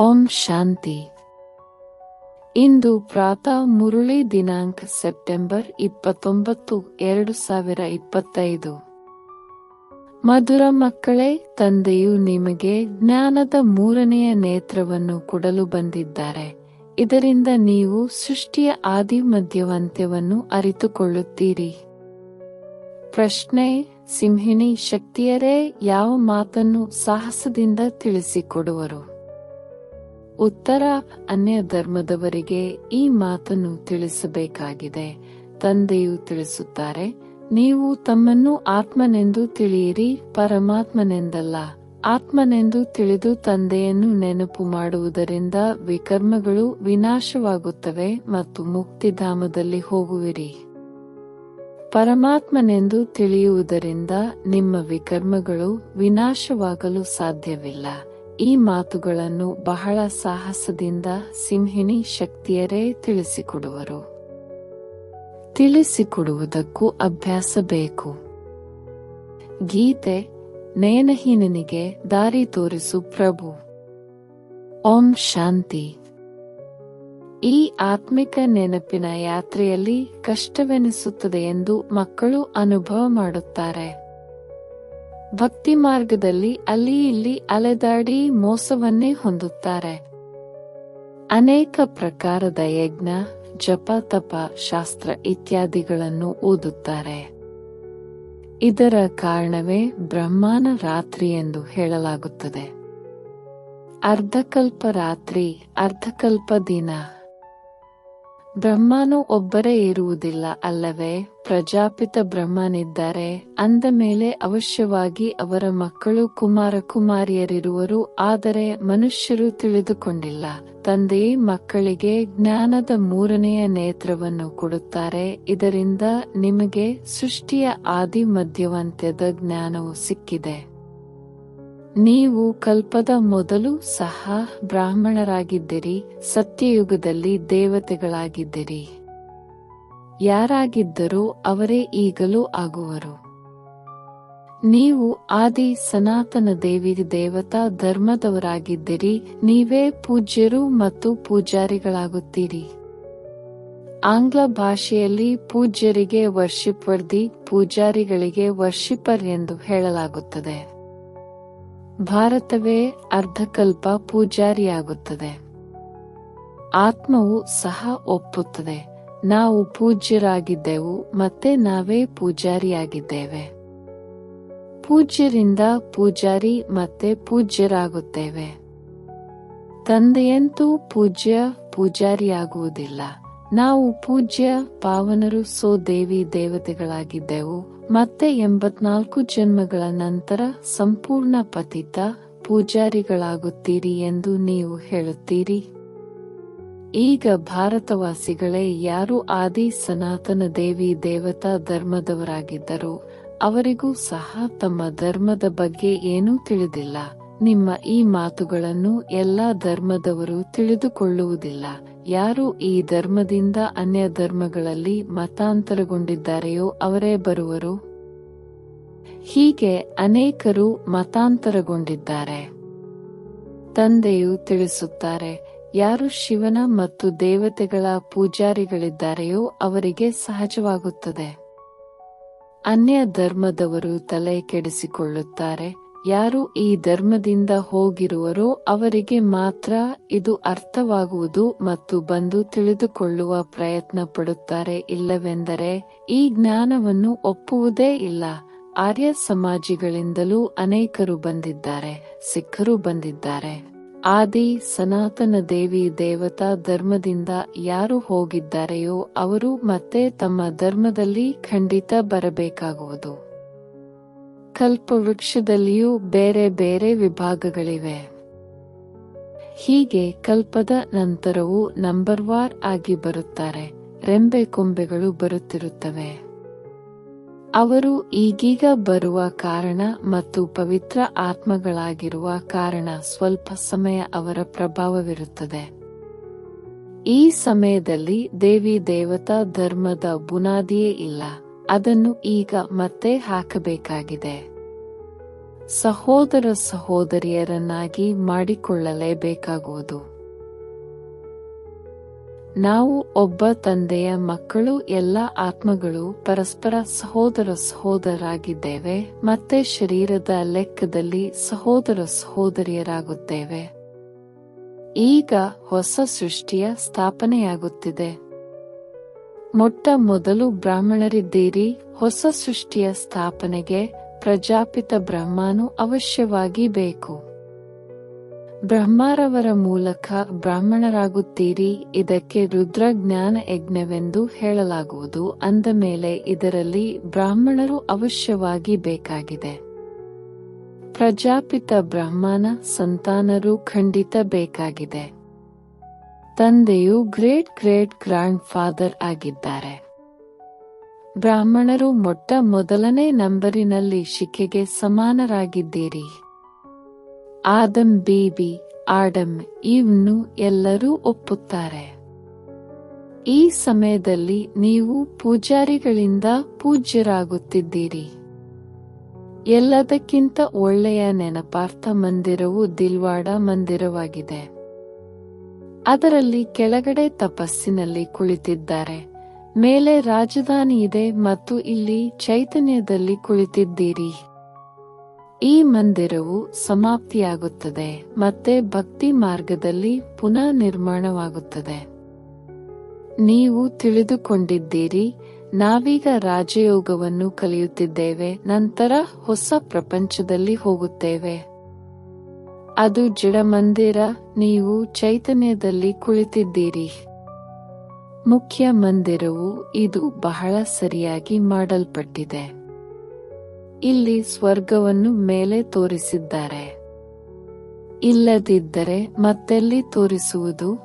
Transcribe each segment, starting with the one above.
ಓಂ ಶಾಂತಿ. ಇಂದು ಪ್ರಾತಃ ಮುರುಳಿ ದಿನಾಂಕ ಸೆಪ್ಟೆಂಬರ್ ಇಪ್ಪತ್ತೊಂಬತ್ತು, ಎರಡು ಸಾವಿರ ಇಪ್ಪತ್ತೈದು. ಮಧುರ ಮಕ್ಕಳೇ, ತಂದೆಯು ನಿಮಗೆ ಜ್ಞಾನದ ಮೂರನೆಯ ನೇತ್ರವನ್ನು ಕೊಡಲು ಬಂದಿದ್ದಾರೆ. ಇದರಿಂದ ನೀವು ಸೃಷ್ಟಿಯ ಆದಿ ಮಧ್ಯವಂತ್ಯವನ್ನು ಅರಿತುಕೊಳ್ಳುತ್ತೀರಿ. ಪ್ರಶ್ನೆ, ಸಿಂಹಿಣಿ ಶಕ್ತಿಯರೇ, ಯಾವ ಮಾತನ್ನು ಸಾಹಸದಿಂದ ತಿಳಿಸಿಕೊಡುವರು? ಉತ್ತರ ಅನ್ಯ ಧರ್ಮದವರಿಗೆ ಈ ಮಾತನ್ನು ತಿಳಿಸಬೇಕಾಗಿದೆ. ತಂದೆಯು ತಿಳಿಸುತ್ತಾರೆ, ನೀವು ತಮ್ಮನ್ನು ಆತ್ಮನೆಂದು ತಿಳಿಯಿರಿ, ಪರಮಾತ್ಮನೆಂದಲ್ಲ. ಆತ್ಮನೆಂದು ತಿಳಿದು ತಂದೆಯನ್ನು ನೆನಪು ಮಾಡುವುದರಿಂದ ವಿಕರ್ಮಗಳು ವಿನಾಶವಾಗುತ್ತವೆ ಮತ್ತು ಮುಕ್ತಿಧಾಮದಲ್ಲಿ ಹೋಗುವಿರಿ. ಪರಮಾತ್ಮನೆಂದು ತಿಳಿಯುವುದರಿಂದ ನಿಮ್ಮ ವಿಕರ್ಮಗಳು ವಿನಾಶವಾಗಲು ಸಾಧ್ಯವಿಲ್ಲ. ಈ ಮಾತುಗಳನ್ನು ಬಹಳ ಸಾಹಸದಿಂದ ಸಿಂಹಿಣಿ ಶಕ್ತಿಯರೇ ತಿಳಿಸಿಕೊಡುವರು. ತಿಳಿಸಿಕೊಡುವುದಕ್ಕೂ ಅಭ್ಯಾಸ ಬೇಕು. ಗೀತೆ, ನಯನಹೀನನಿಗೆ ದಾರಿ ತೋರಿಸು ಪ್ರಭು. ಓಂ ಶಾಂತಿ. ಈ ಆತ್ಮಿಕ ನೆನಪಿನ ಯಾತ್ರೆಯಲ್ಲಿ ಕಷ್ಟವೆನಿಸುತ್ತದೆ ಎಂದು ಮಕ್ಕಳು ಅನುಭವ ಮಾಡುತ್ತಾರೆ. ಭಕ್ತಿ ಮಾರ್ಗದಲ್ಲಿ ಅಲ್ಲಿ ಇಲ್ಲಿ ಅಲೆದಾಡಿ ಮೋಸವನ್ನೇ ಹೊಂದುತ್ತಾರೆ. ಅನೇಕ ಪ್ರಕಾರದ ಯಜ್ಞ, ಜಪ, ತಪ, ಶಾಸ್ತ್ರ ಇತ್ಯಾದಿಗಳನ್ನು ಓದುತ್ತಾರೆ. ಇದರ ಕಾರಣವೇ ಬ್ರಹ್ಮಾನ ರಾತ್ರಿ ಎಂದು ಹೇಳಲಾಗುತ್ತದೆ. ಅರ್ಧಕಲ್ಪ ರಾತ್ರಿ, ಅರ್ಧಕಲ್ಪ ದಿನ. ಬ್ರಹ್ಮನು ಒಬ್ಬರೇ ಇರುವುದಿಲ್ಲ ಅಲ್ಲವೇ? ಪ್ರಜಾಪಿತ ಬ್ರಹ್ಮನಿದ್ದಾರೆ, ಅಂದ ಮೇಲೆ ಅವಶ್ಯವಾಗಿ ಅವರ ಮಕ್ಕಳು ಕುಮಾರ ಕುಮಾರಿಯರಿರುವರು, ಆದರೆ ಮನುಷ್ಯರು ತಿಳಿದುಕೊಂಡಿಲ್ಲ. ತಂದೆ ಮಕ್ಕಳಿಗೆ ಜ್ಞಾನದ ಮೂರನೆಯ ನೇತ್ರವನ್ನು ಕೊಡುತ್ತಾರೆ, ಇದರಿಂದ ನಿಮಗೆ ಸೃಷ್ಟಿಯ ಆದಿ ಮಧ್ಯವಂತ್ಯದ ಜ್ಞಾನವು ಸಿಕ್ಕಿದೆ. ನೀವು ಕಲ್ಪದ ಮೊದಲು ಸಹ ಬ್ರಾಹ್ಮಣರಾಗಿದ್ದಿರಿ, ಸತ್ಯಯುಗದಲ್ಲಿ ದೇವತೆಗಳಾಗಿದ್ದಿರಿ. ಯಾರಾಗಿದ್ದರೂ ಅವರೇ ಈಗಲೂ ಆಗುವರು. ನೀವು ಆದಿ ಸನಾತನ ದೇವಿ ದೇವತಾ ಧರ್ಮದವರಾಗಿದ್ದಿರಿ, ನೀವೇ ಪೂಜ್ಯರು ಮತ್ತು ಪೂಜಾರಿಗಳಾಗುತ್ತೀರಿ. ಆಂಗ್ಲ ಭಾಷೆಯಲ್ಲಿ ಪೂಜ್ಯರಿಗೆ ವರ್ಷಿಪರ್ದಿ ಪೂಜಾರಿಗಳಿಗೆ ವರ್ಷಿಪರ್ ಎಂದು ಹೇಳಲಾಗುತ್ತದೆ. ಭಾರತವೇ ಅರ್ಧಕಲ್ಪ ಪೂಜಾರಿಯಾಗುತ್ತದೆ. ಆತ್ಮವು ಸಹ ಒಪ್ಪುತ್ತದೆ. ನಾವು ಪೂಜ್ಯರಾಗಿದ್ದೆವು, ಮತ್ತೆ ನಾವೇ ಪೂಜಾರಿಯಾಗಿದ್ದೇವೆ. ಪೂಜ್ಯರಿಂದ ಪೂಜಾರಿ, ಮತ್ತೆ ಪೂಜ್ಯರಾಗುತ್ತೇವೆ. ತಂದೆಯಂತೂ ಪೂಜ್ಯ, ಪೂಜಾರಿಯಾಗುವುದಿಲ್ಲ. ನಾವು ಪೂಜ್ಯ, ಪಾವನರು ಸೋ ದೇವಿ ದೇವತೆಗಳಾಗಿದ್ದೆವು, ಮತ್ತೆ ಎಂಬತ್ನಾಲ್ಕು ಜನ್ಮಗಳ ನಂತರ ಸಂಪೂರ್ಣ ಪತಿತ, ಪೂಜಾರಿಗಳಾಗುತ್ತೀರಿ ಎಂದು ನೀವು ಹೇಳುತ್ತೀರಿ. ಈಗ ಭಾರತವಾಸಿಗಳೇ, ಯಾರು ಆದಿ ಸನಾತನ ದೇವಿ ದೇವತಾ ಧರ್ಮದವರಾಗಿದ್ದರು ಅವರಿಗೂ ಸಹ ತಮ್ಮ ಧರ್ಮದ ಬಗ್ಗೆ ಏನೂ ತಿಳಿದಿಲ್ಲ. ನಿಮ್ಮ ಈ ಮಾತುಗಳನ್ನು ಎಲ್ಲಾ ಧರ್ಮದವರು ತಿಳಿದುಕೊಳ್ಳುವುದಿಲ್ಲ. ಯಾರು ಈ ಧರ್ಮದಿಂದ ಅನ್ಯ ಧರ್ಮಗಳಲ್ಲಿ ಮತಾಂತರಗೊಂಡಿದ್ದಾರೆಯೋ ಅವರೇ ಬರುವರು. ಹೀಗೆ ಅನೇಕರು ಮತಾಂತರಗೊಂಡಿದ್ದಾರೆ. ತಂದೆಯು ತಿಳಿಸುತ್ತಾರೆ ಯಾರು ಶಿವನ ಮತ್ತು ದೇವತೆಗಳ ಪೂಜಾರಿಗಳಿದ್ದಾರೆಯೋ ಅವರಿಗೆ ಸಹಜವಾಗುತ್ತದೆ. ಅನ್ಯ ಧರ್ಮದವರು ತಲೆ ಕೆಡಿಸಿಕೊಳ್ಳುತ್ತಾರೆ. ಯಾರು ಈ ಧರ್ಮದಿಂದ ಹೋಗಿರುವರೋ ಅವರಿಗೆ ಮಾತ್ರ ಇದು ಅರ್ಥವಾಗುವುದು ಮತ್ತು ಬಂದು ತಿಳಿದುಕೊಳ್ಳುವ ಪ್ರಯತ್ನ ಪಡುತ್ತಾರೆ. ಇಲ್ಲವೆಂದರೆ ಈ ಜ್ಞಾನವನ್ನು ಒಪ್ಪುವುದೇ ಇಲ್ಲ. ಆರ್ಯ ಸಮಾಜಿಗಳಿಂದಲೂ ಅನೇಕರು ಬಂದಿದ್ದಾರೆ, ಸಿಖ್ಖರು ಬಂದಿದ್ದಾರೆ. ಆದಿ ಸನಾತನ ದೇವಿ ದೇವತಾ ಧರ್ಮದಿಂದ ಯಾರು ಹೋಗಿದ್ದಾರೆಯೋ ಅವರು ಮತ್ತೆ ತಮ್ಮ ಧರ್ಮದಲ್ಲಿ ಖಂಡಿತ ಬರಬೇಕಾಗುವುದು. ಕಲ್ಪವೃಕ್ಷದಲ್ಲಿಯೂ ಬೇರೆ ಬೇರೆ ವಿಭಾಗಗಳಿವೆ. ಹೀಗೆ ಕಲ್ಪದ ನಂತರವೂ ನಂಬರ್ ವಾರ್ ಆಗಿ ಬರುತ್ತಾರೆ. ರೆಂಬೆ ಕೊಂಬೆಗಳು ಬರುತ್ತಿರುತ್ತವೆ. ಅವರು ಈಗೀಗ ಬರುವ ಕಾರಣ ಮತ್ತು ಪವಿತ್ರ ಆತ್ಮಗಳಾಗಿರುವ ಕಾರಣ ಸ್ವಲ್ಪ ಸಮಯ ಅವರ ಪ್ರಭಾವವಿರುತ್ತದೆ. ಈ ಸಮಯದಲ್ಲಿ ದೇವಿ ದೇವತಾ ಧರ್ಮದ ಬುನಾದಿಯೇ ಇಲ್ಲ, ಅದನ್ನು ಈಗ ಮತ್ತೆ ಹಾಕಬೇಕಾಗಿದೆ. ಸಹೋದರ ಸಹೋದರಿಯರನ್ನಾಗಿ ಮಾಡಿಕೊಳ್ಳಲೇಬೇಕಾಗುವುದು. ನಾವು ಒಬ್ಬ ತಂದೆಯ ಮಕ್ಕಳು, ಎಲ್ಲ ಆತ್ಮಗಳು ಪರಸ್ಪರ ಸಹೋದರ ಸಹೋದರಾಗಿದ್ದೇವೆ ಮತ್ತೆ ಶರೀರದ ಲೆಕ್ಕದಲ್ಲಿ ಸಹೋದರ ಸಹೋದರಿಯರಾಗುತ್ತೇವೆ. ಈಗ ಹೊಸ ಸೃಷ್ಟಿಯ ಸ್ಥಾಪನೆಯಾಗುತ್ತಿದೆ. ಮೊಟ್ಟ ಮೊದಲು ಬ್ರಾಹ್ಮಣರಿದ್ದೀರಿ, ಹೊಸ ಸೃಷ್ಟಿಯ ಸ್ಥಾಪನೆಗೆ ಪ್ರಜಾಪಿತ ಬ್ರಹ್ಮನು ಅವಶ್ಯವಾಗಿ ಬೇಕು. ಬ್ರಹ್ಮರವರ ಮೂಲಕ ಬ್ರಾಹ್ಮಣರಾಗುತ್ತೀರಿ, ಇದಕ್ಕೆ ರುದ್ರಜ್ಞಾನ ಯಜ್ಞವೆಂದು ಹೇಳಲಾಗುವುದು, ಅಂದ ಮೇಲೆ ಇದರಲ್ಲಿ ಬ್ರಾಹ್ಮಣರು ಅವಶ್ಯವಾಗಿ ಬೇಕಾಗಿದೆ. ಪ್ರಜಾಪಿತ ಬ್ರಹ್ಮನ ಸಂತಾನರು ಖಂಡಿತ ಬೇಕಾಗಿದೆ. ತಂದೆಯು ಗ್ರೇಟ್ ಗ್ರೇಟ್ ಗ್ರ್ಯಾಂಡ್ ಫಾದರ್ ಆಗಿದ್ದಾರೆ. ಬ್ರಾಹ್ಮಣರು ಮೊಟ್ಟ ಮೊದಲನೇ ನಂಬರಿನಲ್ಲಿ ಶಿಖೆಗೆ ಸಮಾನರಾಗಿದ್ದೀರಿ. ಆದಂ ಬೇಬಿ ಆಡಮ್ ಇವನ್ನು ಎಲ್ಲರೂ ಒಪ್ಪುತ್ತಾರೆ. ಈ ಸಮಯದಲ್ಲಿ ನೀವು ಪೂಜಾರಿಗಳಿಂದ ಪೂಜ್ಯರಾಗುತ್ತಿದ್ದೀರಿ. ಎಲ್ಲದಕ್ಕಿಂತ ಒಳ್ಳೆಯ ನೆನಪಾರ್ಥ ಮಂದಿರವು ದಿಲ್ವಾಡ ಮಂದಿರವಾಗಿದೆ. ಅದರಲ್ಲಿ ಕೆಳಗಡೆ ತಪಸ್ಸಿನಲ್ಲಿ ಕುಳಿತಿದ್ದಾರೆ. ಮೇಲೆ ರಾಜಧಾನಿ ಇದೆ ಮತ್ತು ಇಲ್ಲಿ ಚೈತನ್ಯದಲ್ಲಿ ಕುಳಿತಿದ್ದೀರಿ. ಈ ಮಂದಿರವು ಸಮಾಪ್ತಿಯಾಗುತ್ತದೆ ಮತ್ತೆ ಭಕ್ತಿ ಮಾರ್ಗದಲ್ಲಿ ಪುನಃ ನಿರ್ಮಾಣವಾಗುತ್ತದೆ. ನೀವು ತಿಳಿದುಕೊಂಡಿದ್ದೀರಿ, ನಾವೀಗ ರಾಜಯೋಗವನ್ನು ಕಲಿಯುತ್ತಿದ್ದೇವೆ, ನಂತರ ಹೊಸ ಪ್ರಪಂಚದಲ್ಲಿ ಹೋಗುತ್ತೇವೆ. ಅದು ಜಡಮಂದಿರ, ನೀವು ಚೈತನ್ಯದಲ್ಲಿ ಕುಳಿತಿದ್ದೀರಿ. ಮುಖ್ಯ ಮಂದಿರವು ಇದು ಬಹಳ ಸರಿಯಾಗಿ ಮಾಡಲ್ಪಟ್ಟಿದೆ. ಇಲ್ಲಿ ಸ್ವರ್ಗವನ್ನು ಮೇಲೆ ತೋರಿಸಿದ್ದಾರೆ. ಇಲ್ಲದಿದ್ದರೆ ಮತ್ತೆಲ್ಲಿ ತೋರಿಸುವುದು?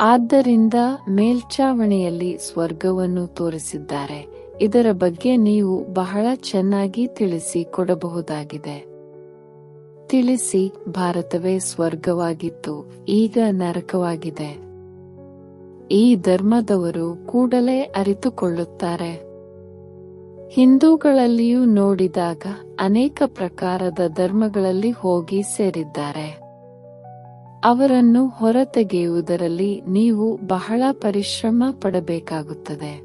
ಆದ್ದರಿಂದ ಮೇಲ್ಛಾವಣಿಯಲ್ಲಿ ಸ್ವರ್ಗವನ್ನು ತೋರಿಸಿದ್ದಾರೆ. ಇದರ ಬಗ್ಗೆ ನೀವು ಬಹಳ ಚೆನ್ನಾಗಿ ತಿಳಿಸಿ ಕೊಡಬಹುದಾಗಿದೆ. ತಿಳಿಸಿ, ಭಾರತವೇ ಸ್ವರ್ಗವಾಗಿತ್ತು, ಈಗ ನರಕವಾಗಿದೆ. ಈ ಧರ್ಮದವರು ಕೂಡಲೇ ಅರಿತುಕೊಳ್ಳುತ್ತಾರೆ. ಹಿಂದೂಗಳಲ್ಲಿಯೂ ನೋಡಿದಾಗ ಅನೇಕ ಪ್ರಕಾರದ ಧರ್ಮಗಳಲ್ಲಿ ಹೋಗಿ ಸೇರಿದ್ದಾರೆ. ಅವರನ್ನು ಹೊರತೆಗೆಯುವುದರಲ್ಲಿ ನೀವು ಬಹಳ ಪರಿಶ್ರಮ ಪಡಬೇಕಾಗುತ್ತದೆ.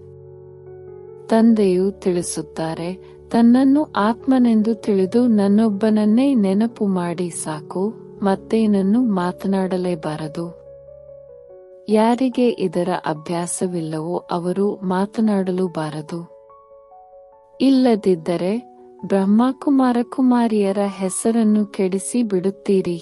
ತಂದೆಯು ತಿಳಿಸುತ್ತಾರೆ, ತನ್ನನ್ನು ಆತ್ಮನೆಂದು ತಿಳಿದು ನನ್ನೊಬ್ಬನನ್ನೇ ನೆನಪು ಮಾಡಿ ಸಾಕು, ಮತ್ತೇನನ್ನು ಮಾತನಾಡಲೇಬಾರದು. ಯಾರಿಗೆ ಇದರ ಅಭ್ಯಾಸವಿಲ್ಲವೋ ಅವರು ಮಾತನಾಡಲು ಬಾರದು ಇಲ್ಲದಿದ್ದರೆ ಬ್ರಹ್ಮಕುಮಾರ ಕುಮಾರಿಯರ ಹೆಸರನ್ನು ಕೆಡಿಸಿ ಬಿಡುತ್ತೀರಿ.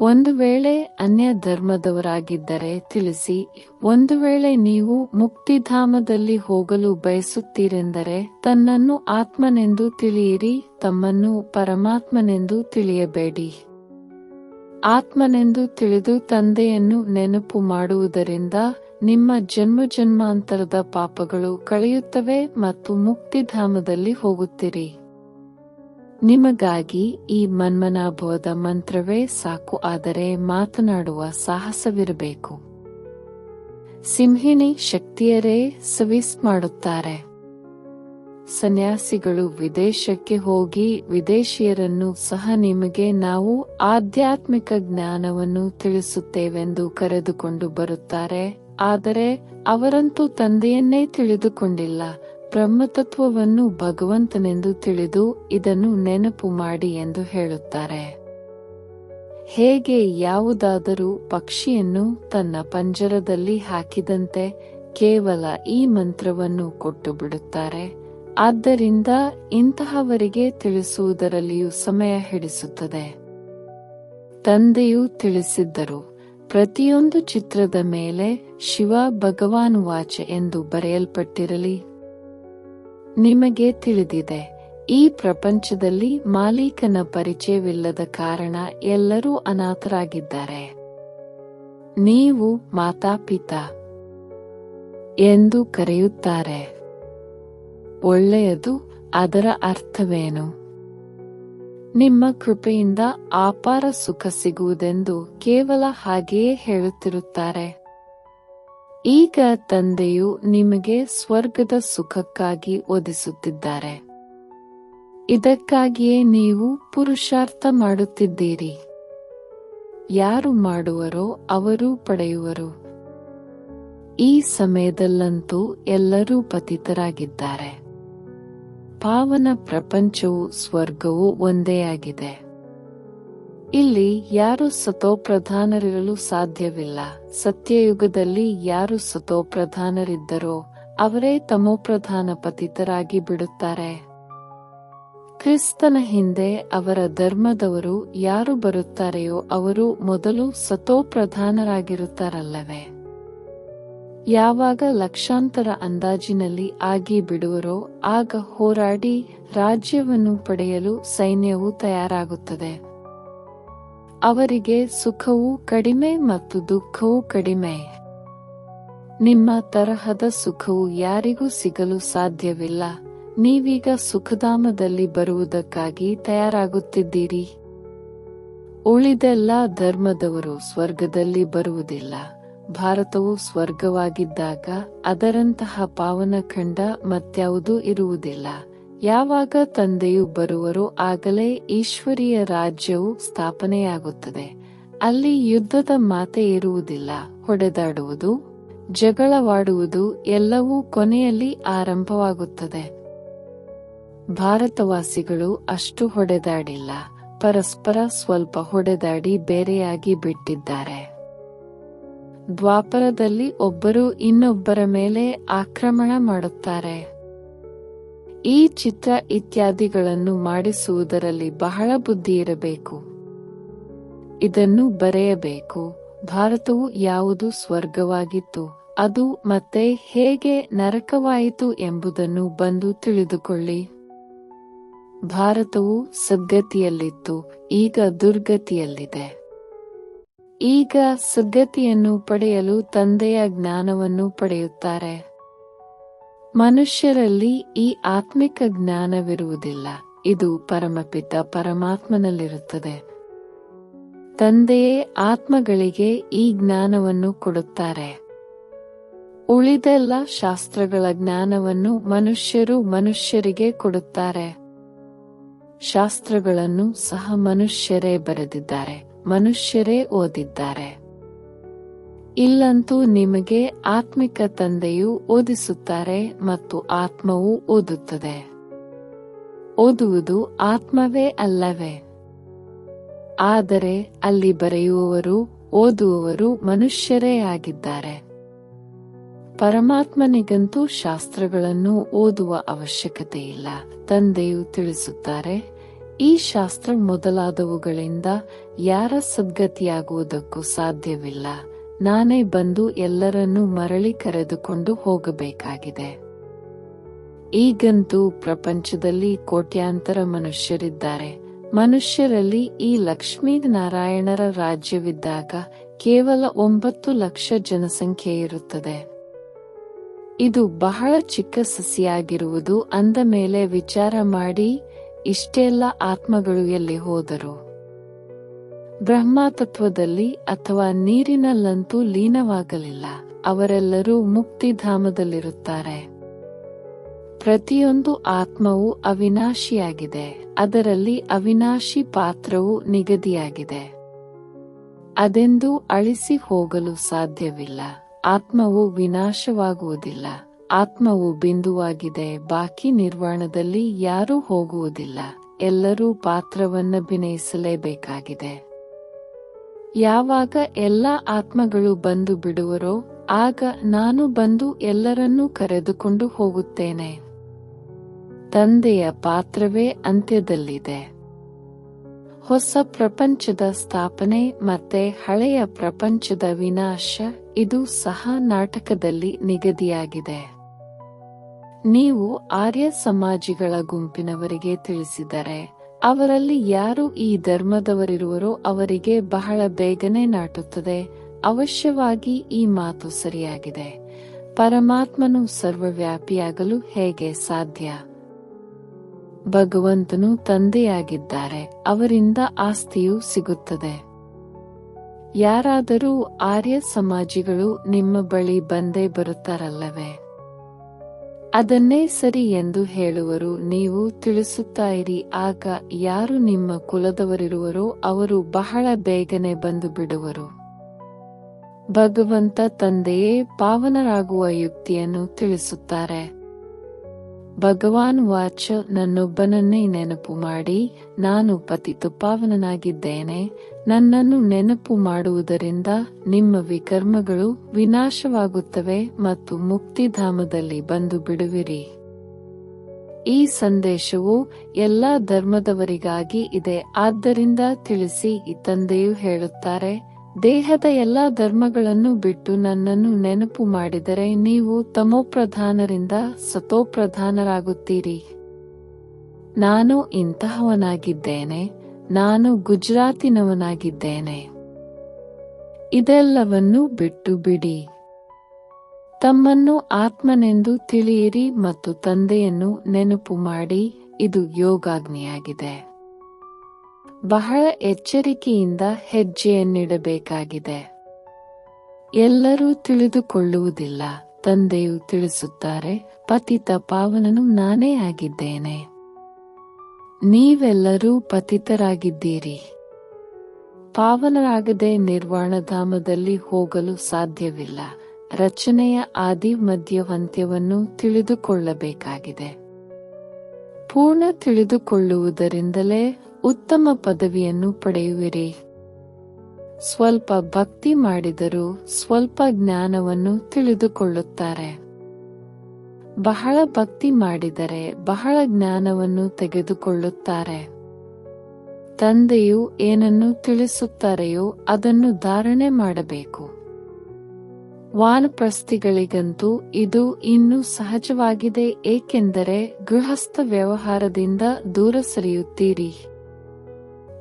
ಒಂದು ವೇಳೆ ಅನ್ಯ ಧರ್ಮದವರಾಗಿದ್ದರೆ ತಿಳಿಸಿ, ಒಂದು ವೇಳೆ ನೀವು ಮುಕ್ತಿಧಾಮದಲ್ಲಿ ಹೋಗಲು ಬಯಸುತ್ತೀರೆಂದರೆ ತನ್ನನ್ನು ಆತ್ಮನೆಂದು ತಿಳಿಯಿರಿ, ತಮ್ಮನ್ನು ಪರಮಾತ್ಮನೆಂದು ತಿಳಿಯಬೇಡಿ. ಆತ್ಮನೆಂದು ತಿಳಿದು ತಂದೆಯನ್ನು ನೆನಪು ಮಾಡುವುದರಿಂದ ನಿಮ್ಮ ಜನ್ಮ ಜನ್ಮಾಂತರದ ಪಾಪಗಳು ಕಳೆಯುತ್ತವೆ ಮತ್ತು ಮುಕ್ತಿಧಾಮದಲ್ಲಿ ಹೋಗುತ್ತೀರಿ. ನಿಮಗಾಗಿ ಈ ಮನ್ಮನಾಭವದ ಮಂತ್ರವೇ ಸಾಕು, ಆದರೆ ಮಾತನಾಡುವ ಸಾಹಸವಿರಬೇಕು. ಸಿಂಹಿಣಿ ಶಕ್ತಿಯರೇ, ಸವಿಸ್ ಮಾಡುತ್ತಾರೆ. ಸನ್ಯಾಸಿಗಳು ವಿದೇಶಕ್ಕೆ ಹೋಗಿ ವಿದೇಶಿಯರನ್ನು ಸಹ ನಿಮಗೆ ನಾವು ಆಧ್ಯಾತ್ಮಿಕ ಜ್ಞಾನವನ್ನು ತಿಳಿಸುತ್ತೇವೆಂದು ಕರೆದುಕೊಂಡು ಬರುತ್ತಾರೆ. ಆದರೆ ಅವರಂತೂ ತಂದೆಯನ್ನೇ ತಿಳಿದುಕೊಂಡಿಲ್ಲ. ಬ್ರಹ್ಮತತ್ವವನ್ನು ಭಗವಂತನೆಂದು ತಿಳಿದು ಇದನ್ನು ನೆನಪು ಮಾಡಿ ಎಂದು ಹೇಳುತ್ತಾರೆ. ಹೇಗೆ ಯಾವುದಾದರೂ ಪಕ್ಷಿಯನ್ನು ತನ್ನ ಪಂಜರದಲ್ಲಿ ಹಾಕಿದಂತೆ ಕೇವಲ ಈ ಮಂತ್ರವನ್ನು ಕೊಟ್ಟು ಬಿಡುತ್ತಾರೆ ಆದ್ದರಿಂದ ಇಂತಹವರಿಗೆ ತಿಳಿಸುವುದರಲ್ಲಿಯೂ ಸಮಯ ಹಿಡಿಸುತ್ತದೆ. ತಂದೆಯು ತಿಳಿಸಿದ್ದರು ಪ್ರತಿಯೊಂದು ಚಿತ್ರದ ಮೇಲೆ ಶಿವ ಭಗವಾನ್ ವಾಚ ಎಂದು ಬರೆಯಲ್ಪಟ್ಟಿರಲಿ. ನಿಮಗೆ ತಿಳಿದಿದೆ, ಈ ಪ್ರಪಂಚದಲ್ಲಿ ಮಾಲೀಕನ ಪರಿಚಯವಿಲ್ಲದ ಕಾರಣ ಎಲ್ಲರೂ ಅನಾಥರಾಗಿದ್ದಾರೆ. ನೀವು ಮಾತಾಪಿತ ಎಂದು ಕರೆಯುತ್ತಾರೆ. ಒಳ್ಳೆಯದು, ಅದರ ಅರ್ಥವೇನು? ನಿಮ್ಮ ಕೃಪೆಯಿಂದ ಅಪಾರ ಸುಖ ಸಿಗುವುದೆಂದು ಕೇವಲ ಹಾಗೆಯೇ ಹೇಳುತ್ತಿರುತ್ತಾರೆ. ಈಗ ತಂದೆಯು ನಿಮಗೆ ಸ್ವರ್ಗದ ಸುಖಕ್ಕಾಗಿ ಒದಿಸುತ್ತಿದ್ದಾರೆ ಇದಕ್ಕಾಗಿಯೇ ನೀವು ಪುರುಷಾರ್ಥ ಮಾಡುತ್ತಿದ್ದೀರಿ. ಯಾರು ಮಾಡುವರೋ ಅವರು ಪಡೆಯುವರು. ಈ ಸಮಯದಲ್ಲಂತೂ ಎಲ್ಲರೂ ಪತಿತರಾಗಿದ್ದಾರೆ. ಪಾವನ ಪ್ರಪಂಚವು ಸ್ವರ್ಗವು ಒಂದೇ ಆಗಿದೆ. ಇಲ್ಲಿ ಯಾರು ಸತೋಪ್ರಧಾನರಿರಲು ಸಾಧ್ಯವಿಲ್ಲ. ಸತ್ಯಯುಗದಲ್ಲಿ ಯಾರು ಸತೋಪ್ರಧಾನರಿದ್ದರೋ, ಅವರೇ ತಮೋಪ್ರಧಾನ ಪತಿತರಾಗಿ ಬಿಡುತ್ತಾರೆ. ಕ್ರಿಸ್ತನ ಹಿಂದೆ ಅವರ ಧರ್ಮದವರು ಯಾರು ಬರುತ್ತಾರೆಯೋ ಅವರು ಮೊದಲು ಸತೋಪ್ರಧಾನರಾಗಿರುತ್ತಾರಲ್ಲವೇ. ಯಾವಾಗ ಲಕ್ಷಾಂತರ ಅಂದಾಜಿನಲ್ಲಿ ಆಗಿ ಬಿಡುವರೋ ಆಗ ಹೋರಾಡಿ ರಾಜ್ಯವನ್ನು ಪಡೆಯಲು ಸೈನ್ಯವು ತಯಾರಾಗುತ್ತದೆ. ಅವರಿಗೆ ಸುಖವೂ ಕಡಿಮೆ ಮತ್ತು ದುಃಖವೂ ಕಡಿಮೆ. ನಿಮ್ಮ ತರಹದ ಸುಖವು ಯಾರಿಗೂ ಸಿಗಲು ಸಾಧ್ಯವಿಲ್ಲ. ನೀವೀಗ ಸುಖಧಾಮದಲ್ಲಿ ಬರುವುದಕ್ಕಾಗಿ ತಯಾರಾಗುತ್ತಿದ್ದೀರಿ. ಉಳಿದೆಲ್ಲ ಧರ್ಮದವರು ಸ್ವರ್ಗದಲ್ಲಿ ಬರುವುದಿಲ್ಲ. ಭಾರತವು ಸ್ವರ್ಗವಾಗಿದ್ದಾಗ ಅದರಂತಹ ಪಾವನ ಖಂಡ ಮತ್ಯಾವುದೂ ಇರುವುದಿಲ್ಲ. ಯಾವಾಗ ತಂದೆಯು ಬರುವರೋ ಆಗಲೇ ಈಶ್ವರೀಯ ರಾಜ್ಯವು ಸ್ಥಾಪನೆಯಾಗುತ್ತದೆ. ಅಲ್ಲಿ ಯುದ್ಧದ ಮಾತೆ ಇರುವುದಿಲ್ಲ. ಹೊಡೆದಾಡುವುದು, ಜಗಳವಾಡುವುದು ಎಲ್ಲವೂ ಕೊನೆಯಲ್ಲಿ ಆರಂಭವಾಗುತ್ತದೆ. ಭಾರತವಾಸಿಗಳು ಅಷ್ಟು ಹೊಡೆದಾಡಿಲ್ಲ. ಪರಸ್ಪರ ಸ್ವಲ್ಪ ಹೊಡೆದಾಡಿ ಬೇರೆಯಾಗಿ ಬಿಟ್ಟಿದ್ದಾರೆ. ದ್ವಾಪರದಲ್ಲಿ ಒಬ್ಬರು ಇನ್ನೊಬ್ಬರ ಮೇಲೆ ಆಕ್ರಮಣ ಮಾಡುತ್ತಾರೆ. ಈ ಚಿತ್ರ ಇತ್ಯಾದಿಗಳನ್ನು ಮಾಡಿಸುವುದರಲ್ಲಿ ಬಹಳ ಬುದ್ಧಿ ಇರಬೇಕು. ಇದನ್ನು ಬರೆಯಬೇಕು. ಭಾರತವು ಯಾವುದು ಸ್ವರ್ಗವಾಗಿತ್ತು, ಅದು ಮತ್ತೆ ಹೇಗೆ ನರಕವಾಯಿತು ಎಂಬುದನ್ನು ಬಂದು ತಿಳಿದುಕೊಳ್ಳಿ. ಭಾರತವು ಸದ್ಗತಿಯಲ್ಲಿತ್ತು, ಈಗ ದುರ್ಗತಿಯಲ್ಲಿದೆ. ಈಗ ಸುಗತಿಯನ್ನು ಪಡೆಯಲು ತಂದೆಯ ಜ್ಞಾನವನ್ನು ಪಡೆಯುತ್ತಾರೆ. ಮನುಷ್ಯರಲ್ಲಿ ಈ ಆತ್ಮಿಕ ಜ್ಞಾನವಿರುವುದಿಲ್ಲ, ಇದು ಪರಮಪಿತ ಪರಮಾತ್ಮನಲ್ಲಿರುತ್ತದೆ. ತಂದೆಯೇ ಆತ್ಮಗಳಿಗೆ ಈ ಜ್ಞಾನವನ್ನು ಕೊಡುತ್ತಾರೆ. ಉಳಿದೆಲ್ಲ ಶಾಸ್ತ್ರಗಳ ಜ್ಞಾನವನ್ನು ಮನುಷ್ಯರು ಮನುಷ್ಯರಿಗೆ ಕೊಡುತ್ತಾರೆ. ಶಾಸ್ತ್ರಗಳನ್ನು ಸಹ ಮನುಷ್ಯರೇ ಬರೆದಿದ್ದಾರೆ. ಮನುಷ್ಯರೇ ಓದಿದ್ದಾರೆ. ಇಲ್ಲಂತೂ ನಿಮಗೆ ಆತ್ಮಿಕ ತಂದೆಯು ಓದಿಸುತ್ತಾರೆ ಮತ್ತು ಆತ್ಮವು ಓದುತ್ತದೆ. ಓದುವುದು ಆತ್ಮವೇ ಅಲ್ಲವೇ? ಆದರೆ ಅಲ್ಲಿ ಬರೆಯುವವರು, ಓದುವವರು ಮನುಷ್ಯರೇ ಆಗಿದ್ದಾರೆ. ಪರಮಾತ್ಮನಿಗಂತೂ ಶಾಸ್ತ್ರಗಳನ್ನು ಓದುವ ಅವಶ್ಯಕತೆ ಇಲ್ಲ ತಂದೆಯು ತಿಳಿಸುತ್ತಾರೆ, ಈ ಶಾಸ್ತ್ರ ಮೊದಲಾದವುಗಳಿಂದ ಯಾರ ಸದ್ಗತಿಯಾಗುವುದಕ್ಕೂ ಸಾಧ್ಯವಿಲ್ಲ. ನಾನೇ ಬಂದು ಎಲ್ಲರನ್ನೂ ಮರಳಿ ಕರೆದುಕೊಂಡು ಹೋಗಬೇಕಾಗಿದೆ. ಈಗಂತೂ ಪ್ರಪಂಚದಲ್ಲಿ ಕೋಟ್ಯಾಂತರ ಮನುಷ್ಯರಿದ್ದಾರೆ. ಮನುಷ್ಯರಲ್ಲಿ ಈ ಲಕ್ಷ್ಮೀನಾರಾಯಣರ ರಾಜ್ಯವಿದ್ದಾಗ ಕೇವಲ ಒಂಬತ್ತು ಲಕ್ಷ ಜನಸಂಖ್ಯೆ ಇರುತ್ತದೆ. ಇದು ಬಹಳ ಚಿಕ್ಕ ಸಸಿಯಾಗಿರುವುದು ಅಂದ ಮೇಲೆ ವಿಚಾರ ಮಾಡಿ, ಇಷ್ಟೆಲ್ಲ ಆತ್ಮಗಳು ಎಲ್ಲಿ ಹೋದರು? ಬ್ರಹ್ಮತತ್ವದಲ್ಲಿ ಅಥವಾ ನೀರಿನಲ್ಲಂತೂ ಲೀನವಾಗಲಿಲ್ಲ. ಅವರೆಲ್ಲರೂ ಮುಕ್ತಿಧಾಮದಲ್ಲಿರುತ್ತಾರೆ. ಪ್ರತಿಯೊಂದು ಆತ್ಮವು ಅವಿನಾಶಿಯಾಗಿದೆ. ಅದರಲ್ಲಿ ಅವಿನಾಶಿ ಪಾತ್ರವು ನಿಗದಿಯಾಗಿದೆ. ಅದೆಂದು ಅಳಿಸಿ ಹೋಗಲು ಸಾಧ್ಯವಿಲ್ಲ. ಆತ್ಮವು ವಿನಾಶವಾಗುವುದಿಲ್ಲ. ಆತ್ಮವು ಬಿಂದುವಾಗಿದೆ. ಬಾಕಿ ನಿರ್ವಾಣದಲ್ಲಿ ಯಾರೂ ಹೋಗುವುದಿಲ್ಲ. ಎಲ್ಲರೂ ಪಾತ್ರವನ್ನಭಿನಯಿಸಲೇಬೇಕಾಗಿದೆ ಯಾವಾಗ ಎಲ್ಲ ಆತ್ಮಗಳು ಬಂದು ಬಿಡುವರೋ, ಆಗ ನಾನು ಬಂದು ಎಲ್ಲರನ್ನೂ ಕರೆದುಕೊಂಡು ಹೋಗುತ್ತೇನೆ. ತಂದೆಯ ಪಾತ್ರವೇ ಅಂತ್ಯದಲ್ಲಿದೆ. ಹೊಸ ಪ್ರಪಂಚದ ಸ್ಥಾಪನೆ ಮತ್ತೆ ಹಳೆಯ ಪ್ರಪಂಚದ ವಿನಾಶ, ಇದು ಸಹ ನಾಟಕದಲ್ಲಿ ನಿಗದಿಯಾಗಿದೆ. ನೀವು ಆರ್ಯ ಸಮಾಜಿಗಳ ಗುಂಪಿನವರಿಗೆ ತಿಳಿಸಿದರೆ ಅವರಲ್ಲಿ ಯಾರು ಈ ಧರ್ಮದವರಿರುವರೋ ಅವರಿಗೆ ಬಹಳ ಬೇಗನೆ ನಾಟುತ್ತದೆ. ಅವಶ್ಯವಾಗಿ ಈ ಮಾತು ಸರಿಯಾಗಿದೆ. ಪರಮಾತ್ಮನು ಸರ್ವವ್ಯಾಪಿಯಾಗಲು ಹೇಗೆ ಸಾಧ್ಯ? ಭಗವಂತನು ತಂದೆಯಾಗಿದ್ದಾರೆ. ಅವರಿಂದ ಆಸ್ತಿಯು ಸಿಗುತ್ತದೆ. ಯಾರಾದರೂ ಆರ್ಯ ಸಮಾಜಿಗಳು ನಿಮ್ಮ ಬಳಿ ಬಂದೇ ಬರುತ್ತಾರಲ್ಲವೇ? ಅದನ್ನೇ ಸರಿ ಎಂದು ಹೇಳುವರು, ನೀವು ತಿಳಿಸುತ್ತಾ ಇರಿ ಆಗ ಯಾರು ನಿಮ್ಮ ಕುಲದವರಿರುವರೋ ಅವರು ಬಹಳ ಬೇಗನೆ ಬಂದು ಬಿಡುವರು. ಭಗವಂತ ತಂದೆಯೇ ಪಾವನರಾಗುವ ಯುಕ್ತಿಯನ್ನು ತಿಳಿಸುತ್ತಾರೆ. ಭಗವಾನ್ ವಾಚ ನನ್ನೊಬ್ಬನನ್ನೇ ನೆನಪು ಮಾಡಿ, ನಾನು ಪತಿ ತುಪ್ಪಾವನನಾಗಿದ್ದೇನೆ. ನನ್ನನ್ನು ನೆನಪು ಮಾಡುವುದರಿಂದ ನಿಮ್ಮ ವಿಕರ್ಮಗಳು ವಿನಾಶವಾಗುತ್ತವೆ ಮತ್ತು ಮುಕ್ತಿಧಾಮದಲ್ಲಿ ಬಂದು ಬಿಡುವಿರಿ. ಈ ಸಂದೇಶವು ಎಲ್ಲಾ ಧರ್ಮದವರಿಗಾಗಿ ಇದೆ. ಆದ್ದರಿಂದ ತಿಳಿಸಿ, ಈ ತಂದೆಯು ಹೇಳುತ್ತಾರೆ ದೇಹದ ಎಲ್ಲ ಧರ್ಮಗಳನ್ನು ಬಿಟ್ಟು ನನ್ನನ್ನು ನೆನಪು ಮಾಡಿದರೆ ನೀವು ತಮೋಪ್ರಧಾನರಿಂದ ಸತೋಪ್ರಧಾನರಾಗುತ್ತೀರಿ. ನಾನು ಇಂತಹವನಾಗಿದ್ದೇನೆ, ನಾನು ಗುಜರಾತಿನವನಾಗಿದ್ದೇನೆ. ಇದೆಲ್ಲವನ್ನೂ ಬಿಟ್ಟು ಬಿಡಿ. ತಮ್ಮನ್ನು ಆತ್ಮನೆಂದು ತಿಳಿಯಿರಿ ಮತ್ತು ತಂದೆಯನ್ನು ನೆನಪು ಮಾಡಿ, ಇದು ಯೋಗಾಗ್ನಿಯಾಗಿದೆ. ಬಹಳ ಎಚ್ಚರಿಕೆಯಿಂದ ಹೆಜ್ಜೆಯನ್ನಿಡಬೇಕಾಗಿದೆ. ಎಲ್ಲರೂ ತಿಳಿದುಕೊಳ್ಳುವುದಿಲ್ಲ, ತಂದೆಯು ತಿಳಿಸುತ್ತಾರೆ, ಪತಿತ ಪಾವನನು ನಾನೇ ಆಗಿದ್ದೇನೆ. ನೀವೆಲ್ಲರೂ ಪತಿತರಾಗಿದ್ದೀರಿ. ಪಾವನರಾಗದೆ ನಿರ್ವಾಣಧಾಮದಲ್ಲಿ ಹೋಗಲು ಸಾಧ್ಯವಿಲ್ಲ. ರಚನೆಯ ಆದಿ ಮಧ್ಯವಂತ್ಯವನ್ನು ತಿಳಿದುಕೊಳ್ಳಬೇಕಾಗಿದೆ. ಪೂರ್ಣ ತಿಳಿದುಕೊಳ್ಳುವುದರಿಂದಲೇ ಉತ್ತಮ ಪದವಿಯನ್ನು ಪಡೆಯುವಿರಿ. ಸ್ವಲ್ಪ ಭಕ್ತಿ ಮಾಡಿದರೂ ಸ್ವಲ್ಪ ಜ್ಞಾನವನ್ನು ತಿಳಿದುಕೊಳ್ಳುತ್ತಾರೆ. ಬಹಳ ಭಕ್ತಿ ಮಾಡಿದರೆ ಬಹಳ ಜ್ಞಾನವನ್ನು ತೆಗೆದುಕೊಳ್ಳುತ್ತಾರೆ. ತಂದೆಯು ಏನನ್ನು ತಿಳಿಸುತ್ತಾರೆಯೋ ಅದನ್ನು ಧಾರಣೆ ಮಾಡಬೇಕು. ವಾನಪ್ರಸ್ಥಿಗಳಿಗಂತೂ ಇದು ಇನ್ನೂ ಸಹಜವಾಗಿದೆ, ಏಕೆಂದರೆ ಗೃಹಸ್ಥ ವ್ಯವಹಾರದಿಂದ ದೂರ ಸರಿಯುತ್ತೀರಿ.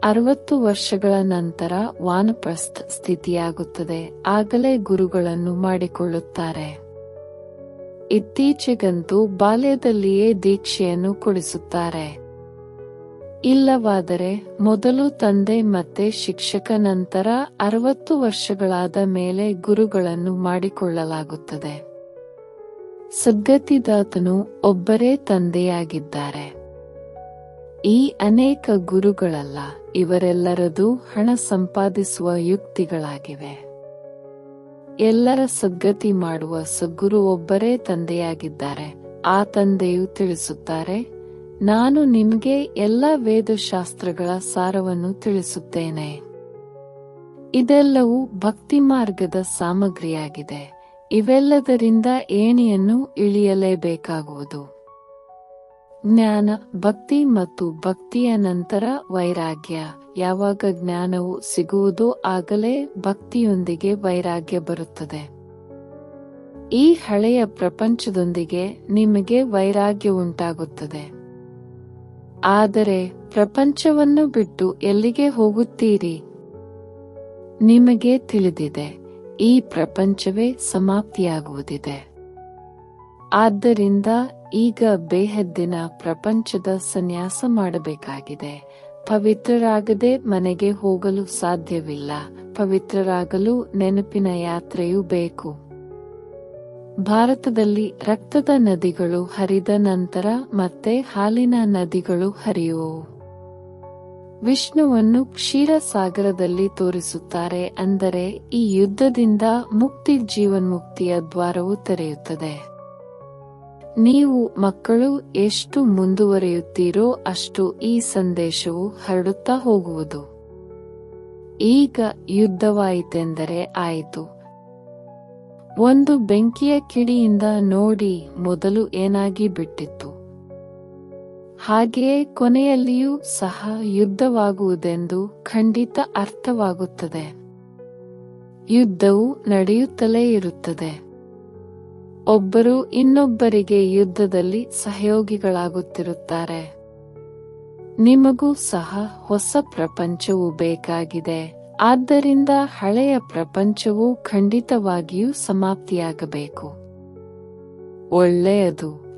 ಅರವತ್ತು ವರ್ಷಗಳ ನಂತರ ವಾನಪ್ರಸ್ಥ ಸ್ಥಿತಿಯಾಗುತ್ತದೆ. ಆಗಲೇ ಗುರುಗಳನ್ನು ಮಾಡಿಕೊಳ್ಳುತ್ತಾರೆ. ಇತ್ತೀಚೆಗಂತೂ ಬಾಲ್ಯದಲ್ಲಿಯೇ ದೀಕ್ಷೆಯನ್ನು ಕೊಡಿಸುತ್ತಾರೆ. ಇಲ್ಲವಾದರೆ ಮೊದಲು ತಂದೆ ಮತ್ತೆ ಶಿಕ್ಷಕ ನಂತರ ಅರವತ್ತು ವರ್ಷಗಳಾದ ಮೇಲೆ ಗುರುಗಳನ್ನು ಮಾಡಿಕೊಳ್ಳಲಾಗುತ್ತದೆ. ಸದ್ಗತಿದಾತನು ಒಬ್ಬರೇ ತಂದೆಯಾಗಿದ್ದಾರೆ. ಈ ಅನೇಕ ಗುರುಗಳಲ್ಲ, ಇವರೆಲ್ಲರದು ಹಣ ಸಂಪಾದಿಸುವ ಯುಕ್ತಿಗಳಾಗಿವೆ. ಎಲ್ಲರ ಸದ್ಗತಿ ಮಾಡುವ ಸದ್ಗುರು ಒಬ್ಬರೇ ತಂದೆಯಾಗಿದ್ದಾರೆ. ಆ ತಂದೆಯು ತಿಳಿಸುತ್ತಾರೆ, ನಾನು ನಿಮಗೆ ಎಲ್ಲ ವೇದಶಾಸ್ತ್ರಗಳ ಸಾರವನ್ನು ತಿಳಿಸುತ್ತೇನೆ. ಇದೆಲ್ಲವೂ ಭಕ್ತಿ ಮಾರ್ಗದ ಸಾಮಗ್ರಿಯಾಗಿದೆ. ಇವೆಲ್ಲದರಿಂದ ಏಣಿಯನ್ನು ಇಳಿಯಲೇಬೇಕಾಗುವುದು. ಜ್ಞಾನ, ಭಕ್ತಿ ಮತ್ತು ಭಕ್ತಿಯ ನಂತರ ವೈರಾಗ್ಯ. ಯಾವಾಗ ಜ್ಞಾನವು ಸಿಗುವುದೋ ಆಗಲೇ ಭಕ್ತಿಯೊಂದಿಗೆ ವೈರಾಗ್ಯ ಬರುತ್ತದೆ. ಈ ಹಳೆಯ ಪ್ರಪಂಚದೊಂದಿಗೆ ನಿಮಗೆ ವೈರಾಗ್ಯ ಉಂಟಾಗುತ್ತದೆ. ಆದರೆ ಪ್ರಪಂಚವನ್ನು ಬಿಟ್ಟು ಎಲ್ಲಿಗೆ ಹೋಗುತ್ತೀರಿ? ನಿಮಗೆ ತಿಳಿದಿದೆ, ಈ ಪ್ರಪಂಚವೇ ಸಮಾಪ್ತಿಯಾಗುವುದಿದೆ. ಆದ್ದರಿಂದ ಈಗ ಬೇಹದ್ದಿನ ಪ್ರಪಂಚದ ಸನ್ಯಾಸ ಮಾಡಬೇಕಾಗಿದೆ. ಪವಿತ್ರರಾಗದೆ ಮನೆಗೆ ಹೋಗಲು ಸಾಧ್ಯವಿಲ್ಲ. ಪವಿತ್ರರಾಗಲು ನೆನಪಿನ ಯಾತ್ರೆಯೂ ಬೇಕು. ಭಾರತದಲ್ಲಿ ರಕ್ತದ ನದಿಗಳು ಹರಿದ ನಂತರ ಮತ್ತೆ ಹಾಲಿನ ನದಿಗಳು ಹರಿಯುವವು ವಿಷ್ಣುವನ್ನು ಕ್ಷೀರಸಾಗರದಲ್ಲಿ ತೋರಿಸುತ್ತಾರೆ ಅಂದರೆ ಈ ಯುದ್ಧದಿಂದ ಮುಕ್ತಿ ಜೀವನ್ಮುಕ್ತಿಯ ದ್ವಾರವು ತೆರೆಯುತ್ತದೆ. ನೀವು ಮಕ್ಕಳು ಎಷ್ಟು ಮುಂದುವರಿಯುತ್ತೀರೋ ಅಷ್ಟು ಈ ಸಂದೇಶವು ಹರಡುತ್ತಾ ಹೋಗುವುದು. ಈಗ ಯುದ್ಧವಾಯಿತೆಂದರೆ ಆಯಿತು. ಒಂದು ಬೆಂಕಿಯ ಕಿಡಿಯಿಂದ ನೋಡಿ ಮೊದಲು ಏನಾಗಿ ಬಿಟ್ಟಿತ್ತು. ಹಾಗೆಯೇ ಕೊನೆಯಲ್ಲಿಯೂ ಸಹ ಯುದ್ಧವಾಗುವುದೆಂದು ಖಂಡಿತ ಅರ್ಥವಾಗುತ್ತದೆ. ಯುದ್ಧವು ನಡೆಯುತ್ತಲೇ ಇರುತ್ತದೆ. ಒಬ್ಬರು ಇನ್ನೊಬ್ಬರಿಗೆ ಯುದ್ಧದಲ್ಲಿ ಸಹಯೋಗಿಗಳಾಗುತ್ತಿರುತ್ತಾರೆ. ನಿಮಗೂ ಸಹ ಹೊಸ ಪ್ರಪಂಚವು ಬೇಕಾಗಿದೆ. ಆದ್ದರಿಂದ ಹಳೆಯ ಪ್ರಪಂಚವು ಖಂಡಿತವಾಗಿಯೂ ಸಮಾಪ್ತಿಯಾಗಬೇಕು. ಒಳ್ಳೆಯದು.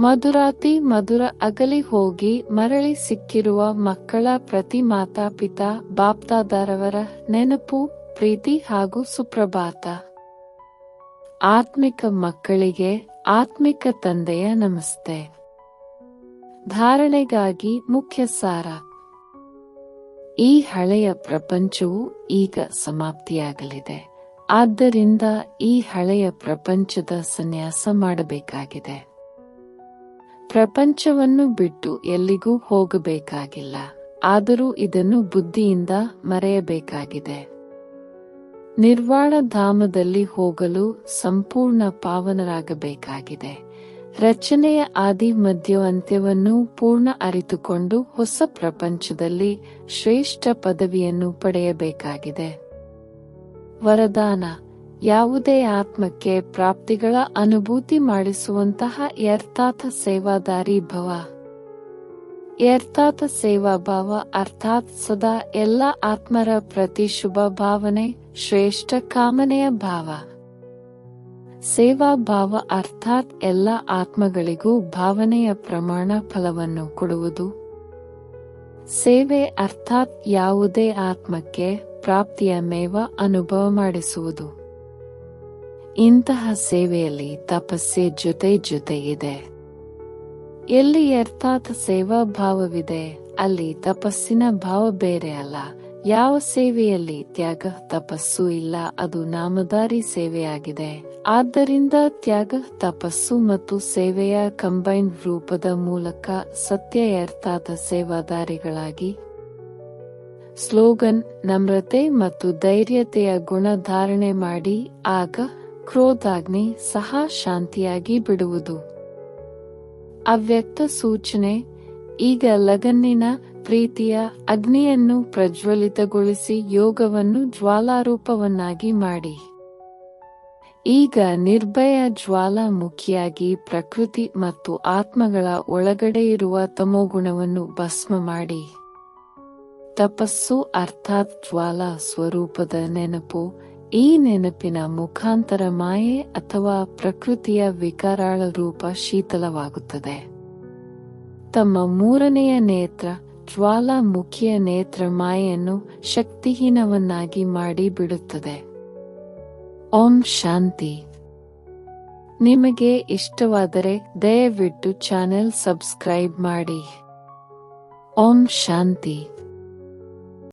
ಮಧುರಾತಿ ಮಧುರ ಅಗಲಿ ಹೋಗಿ ಮರಳಿ ಸಿಕ್ಕಿರುವ ಮಕ್ಕಳ ಪ್ರತಿ ಮಾತಾಪಿತಾ, ಬಾಪ್ತಾದಾರವರ ನೆನಪು, ಪ್ರೀತಿ ಹಾಗೂ ಸುಪ್ರಭಾತ. ಆತ್ಮಿಕ ಮಕ್ಕಳಿಗೆ ಆತ್ಮಿಕ ತಂದೆಯ ನಮಸ್ತೆ. ಧಾರಣೆಗಾಗಿ ಮುಖ್ಯ ಸಾರ. ಈ ಹಳೆಯ ಪ್ರಪಂಚವು ಈಗ ಸಮಾಪ್ತಿಯಾಗಲಿದೆ. ಆದ್ದರಿಂದ ಈ ಹಳೆಯ ಪ್ರಪಂಚದ ಸನ್ಯಾಸ ಮಾಡಬೇಕಾಗಿದೆ. ಪ್ರಪಂಚವನ್ನು ಬಿಟ್ಟು ಎಲ್ಲಿಗೂ ಹೋಗಬೇಕಾಗಿಲ್ಲ. ಆದರೂ ಇದನ್ನು ಬುದ್ಧಿಯಿಂದ ಮರೆಯಬೇಕಾಗಿದೆ. ನಿರ್ವಾಣ ಧಾಮದಲ್ಲಿ ಹೋಗಲು ಸಂಪೂರ್ಣ ಪಾವನರಾಗಬೇಕಾಗಿದೆ. ರಚನೆಯ ಆದಿ ಮಧ್ಯ ಅಂತ್ಯವನ್ನು ಪೂರ್ಣ ಅರಿತುಕೊಂಡು ಹೊಸ ಪ್ರಪಂಚದಲ್ಲಿ ಶ್ರೇಷ್ಠ ಪದವಿಯನ್ನು ಪಡೆಯಬೇಕಾಗಿದೆ. ವರದಾನ, ಯಾವುದೇ ಆತ್ಮಕ್ಕೆ ಪ್ರಾಪ್ತಿಗಳ ಅನುಭೂತಿ ಮಾಡಿಸುವಂತಹ ಯರ್ಥಾಥ ಸೇವಾದಾರಿ ಭವ. ಯರ್ಥಾಥ ಸೇವಾಭಾವ ಅರ್ಥಾತ್ ಸದಾ ಎಲ್ಲ ಆತ್ಮರ ಪ್ರತಿ ಶುಭ ಭಾವನೆ ಶ್ರೇಷ್ಠ ಕಾಮನೆಯ ಭಾವ. ಸೇವಾ ಭಾವ ಅರ್ಥಾತ್ ಎಲ್ಲ ಆತ್ಮಗಳಿಗೂ ಭಾವನೆಯ ಪ್ರಮಾಣ ಫಲವನ್ನು ಕೊಡುವುದು. ಸೇವೆ ಅರ್ಥಾತ್ ಯಾವುದೇ ಆತ್ಮಕ್ಕೆ ಪ್ರಾಪ್ತಿಯ ಮೇವ ಅನುಭವ ಮಾಡಿಸುವುದು. ಇಂತಹ ಸೇವೆಯಲ್ಲಿ ತಪಸ್ಸೆ ಜೊತೆ ಜೊತೆಗಿದೆ ಎಲ್ಲಿ ಅರ್ಥಾತ್ ಸೇವಾ ಭಾವವಿದೆ, ಅಲ್ಲಿ ತಪಸ್ಸಿನ ಭಾವ ಬೇರೆ ಅಲ್ಲ. ಯಾವ ಸೇವೆಯಲ್ಲಿ ತ್ಯಾಗ ತಪಸ್ಸು ಇಲ್ಲ, ಅದು ನಾಮದಾರಿ ಸೇವೆಯಾಗಿದೆ. ಆದ್ದರಿಂದ ತ್ಯಾಗ ತಪಸ್ಸು ಮತ್ತು ಸೇವೆಯ ಕಂಬೈನ್ ರೂಪದ ಮೂಲಕ ಸತ್ಯ ಎರ್ಥಾದ ಸೇವಾದಾರಿಗಳಾಗಿ. ಸ್ಲೋಗನ್, ನಮ್ರತೆ ಮತ್ತು ಧೈರ್ಯತೆಯ ಗುಣ ಧಾರಣೆ ಮಾಡಿ, ಆಗ ಕ್ರೋಧಾಗ್ನಿ ಸಹ ಶಾಂತಿಯಾಗಿ ಬಿಡುವುದು. ಅವ್ಯಕ್ತ ಸೂಚನೆ, ಈಗ ಲಗನ್ನಿನ ಪ್ರೀತಿಯ ಅಗ್ನಿಯನ್ನು ಪ್ರಜ್ವಲಿತಗೊಳಿಸಿ ಯೋಗವನ್ನು ಜ್ವಾಲಾರೂಪವನ್ನಾಗಿ ಮಾಡಿ. ಈಗ ನಿರ್ಭಯ ಜ್ವಾಲಾಮುಖಿಯಾಗಿ ಪ್ರಕೃತಿ ಮತ್ತು ಆತ್ಮಗಳ ಒಳಗಡೆ ಇರುವ ತಮೋಗುಣವನ್ನು ಭಸ್ಮ ಮಾಡಿ. ತಪಸ್ಸು ಅರ್ಥಾತ್ ಜ್ವಾಲಾ ಸ್ವರೂಪದ ನೆನಪು, ಈ ನೆನಪಿನ ಮುಖಾಂತರ ಮಾಯೆ ಅಥವಾ ಪ್ರಕೃತಿಯ ವಿಕಾರಾಳ ರೂಪ ಶೀತಲವಾಗುತ್ತದೆ. ತಮ್ಮ ಮೂರನೆಯ ನೇತ್ರ ಜ್ವಾಲಾಮುಖಿಯ ನೇತ್ರ ಮಾಯೆಯನ್ನು ಶಕ್ತಿಹೀನವನ್ನಾಗಿ ಮಾಡಿ ಬಿಡುತ್ತದೆ ಓಂ ಶಾಂತಿ. ನಿಮಗೆ ಇಷ್ಟವಾದರೆ ದಯವಿಟ್ಟು ಚಾನೆಲ್ ಸಬ್ಸ್ಕ್ರೈಬ್ ಮಾಡಿ. ಓಂ ಶಾಂತಿ.